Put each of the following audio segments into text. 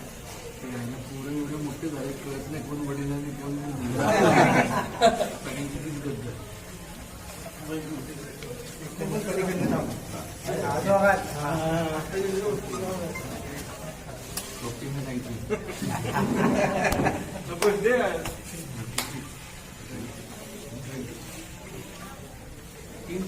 पोरं एवढे मोठे झाले कळत नाही कोण वडील आणि कोण सगळ्यांची तीच गद्द आहे. शॉपिंग जायची तीन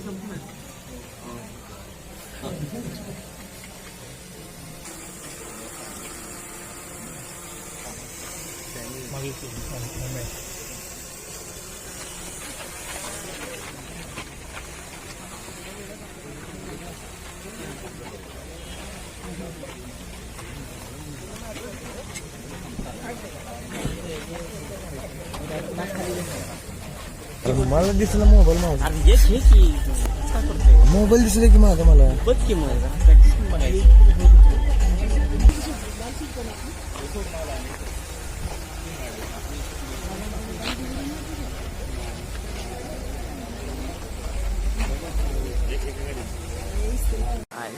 मला दिसलं मोबाईल माझा. अरे ये घे की. काय करतोय? मोबाईल दिसले की माझा मला. बघ की मग जरा practice पण बघायची. आहे.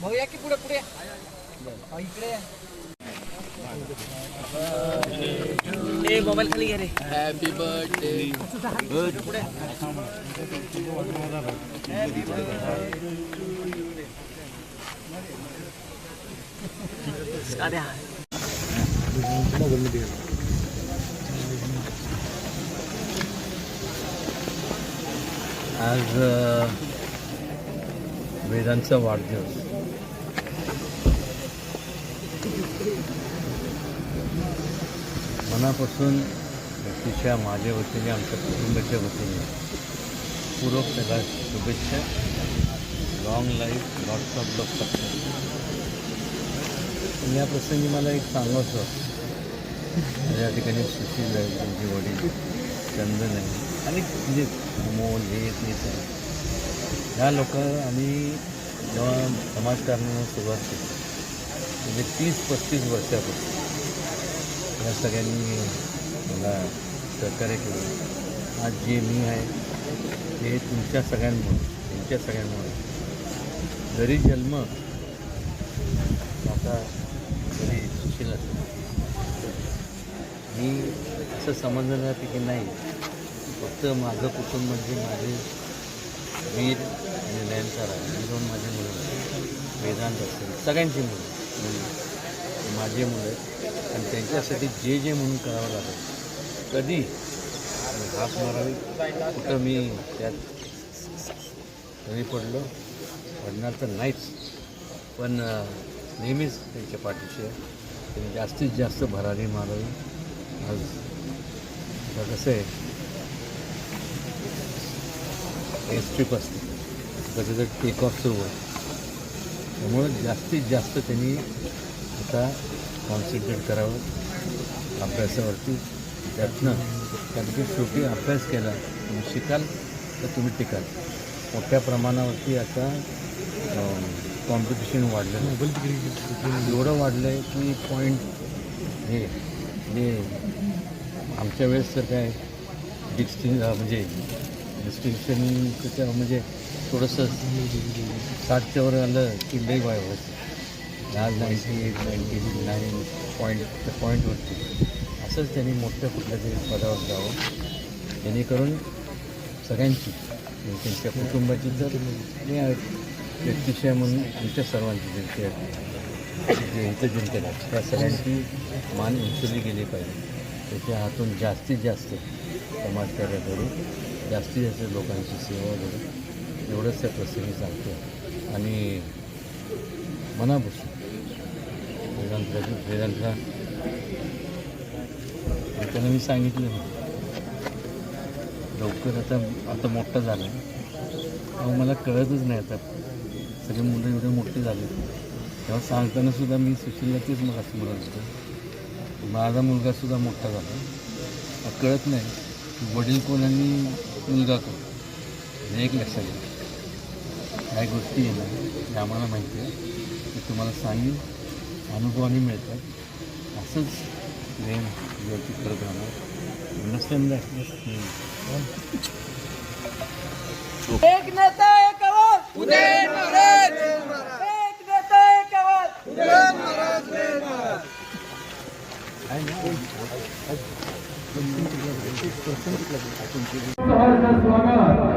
भाऊ या की पुढे पुढे. इकडे ए मोबाईल खाली घे रे. हॅपी बर्थडे पुढे साध्या आज वेदांचा वाढदिवस. मनापासून व्यक्तीच्या माझ्या वतीने आमच्या कुटुंबाच्या वतीने पूर्वक त्याला शुभेच्छा. Long life lots of luck success या प्रसंगी मला एक सांगायचं या ठिकाणी सुशील आहे त्यांचे वडील चंदन आहे. आणि म्हणजे मोल हे येत आहे ह्या लोक आम्ही जेव्हा समाजकारणाला सुरुवात केली म्हणजे तीस पस्तीस वर्षापासून या सगळ्यांनी मला सहकार्य केलं. आज जे मी आहे ते तुमच्या सगळ्यांमुळे तुमच्या सगळ्यांमुळे. जरी जन्म आता जरी सुशील असेल. मी असं समजलं जाते की नाही. फक्त माझं कुटुंब म्हणजे माझे वीर नयनतारा ही दोन माझी मुलं आहेत. वेदांत असतील सगळ्यांची मुलं. म्हणजे माझे मुलं. आणि त्यांच्यासाठी जे जे म्हणून करावं लागेल. कधी? हात मारावी. कुठं मी त्यात कमी पडलो? पडणार तर नाहीच. पण नेहमीच त्यांच्या पाठीशी आहे. त्यांनी जास्तीत जास्त भरारी मारावी. आज कसं आहे? एस ट्रिप असते. त्याचं टेक ऑफ सुरू आहे त्यामुळं जास्तीत जास्त त्यांनी आता कॉन्सन्ट्रेट करावं अभ्यासावरती. त्यातनं कारण की शेवटी अभ्यास केला तुम्ही शिकाल तर तुम्ही टिकाल. मोठ्या प्रमाणावरती आता कॉम्पिटिशन वाढलं. एवढं वाढलं आहे की पॉईंट हे जे आमच्या वेळेस तर काय डिस्टिंग म्हणजे डिस्टिंक्शन म्हणजे थोडंसं साठच्या वर आलं की लई वाय व्हायचं आज ninety eight ninety nine point त्या पॉईंटवरती असंच त्यांनी मोठ्या कुठल्या तरी पदावर जावं. जेणेकरून सगळ्यांची म्हणजे त्यांच्या कुटुंबाची तर व्यक्तिशय म्हणून आमच्या सर्वांची जनते जे इथं जनतेला आहे, त्या सगळ्यांची मान उचलली गेली पाहिजे. त्याच्या हातून जास्तीत जास्त समाजकार्य करू जास्तीत जास्त लोकांची सेवा करू एवढंच त्या प्रसंगी सांगतो. आणि मनापासून. वेदांतला वेदांतला त्यांना मी सांगितलं लवकर आता आता मोठा झाला. अहो मला कळतच नाही आता. सगळे मुलं एवढे मोठे झाले. तेव्हा सांगताना सुद्धा मी सुशीलला तेच मग असं म्हणत होतं. माझा मुलगासुद्धा मोठा झाला. कळत नाही वडील कोण आणि मुलगा कोण. हे एक लक्षात येतं. काय गोष्टी आहे ना त्या आम्हाला माहिती आहे ते तुम्हाला सांगेन अनुभवाने मिळतात. असंच प्रेम व्यक्ती करत राहणार. अंडरस्टँड एक नेता एक आवाज. उदय महाराज एक नेता एक आवाज. सहर्ष स्वागत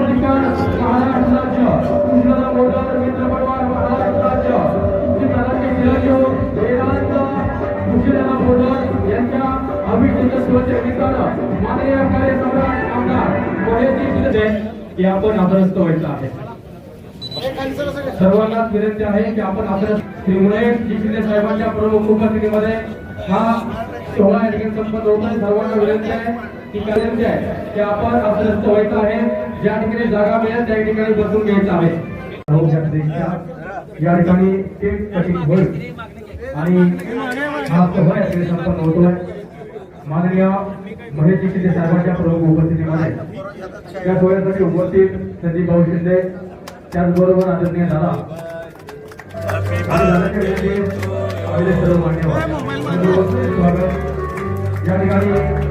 रक्षा महाराष्ट्र राज्य कृष्णदा महाराष्ट्र राज्य. हो, वेदांत यांच्या माननीय कार्यसम्राट आमदार की आपण आदरस्थ व्हायचं आहे. सर्वांना विनंती आहे की आपण आपल्या श्री साहेबांच्या प्रमुख उपस्थितीमध्ये हा सोहळा या ठिकाणी संपन्न होत आहे. सर्वांना विनंती आहे की विनंती आहे की आपण आपलं व्हायचं आहे. ज्या ठिकाणी जागा मिळेल त्या ठिकाणी बसून घ्यायचं आहे. या ठिकाणी ते कठीण होईल. आणि हा सभा या ठिकाणी संपन्न होतोय. माननीय महेश शिंदे साहेबांच्या प्रमुख उपस्थितीमध्ये. या सोहळ्यासाठी उपस्थित संदीप भाऊ शिंदे. त्याचबरोबर आदरणीय दादा. सर्व मान्यवर स्वागत या ठिकाणी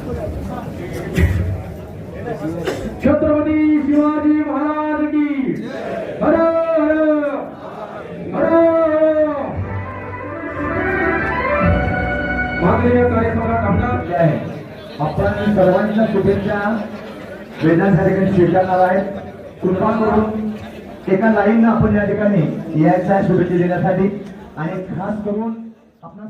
माननीय आहे आपण सर्वांच्या शुभेच्छा. वेदांच्या ठिकाणी स्वीकारणार आहेत. कृपा करून एका लाईननं आपण या ठिकाणी यायचा शुभेच्छा देण्यासाठी आणि खास करून आपण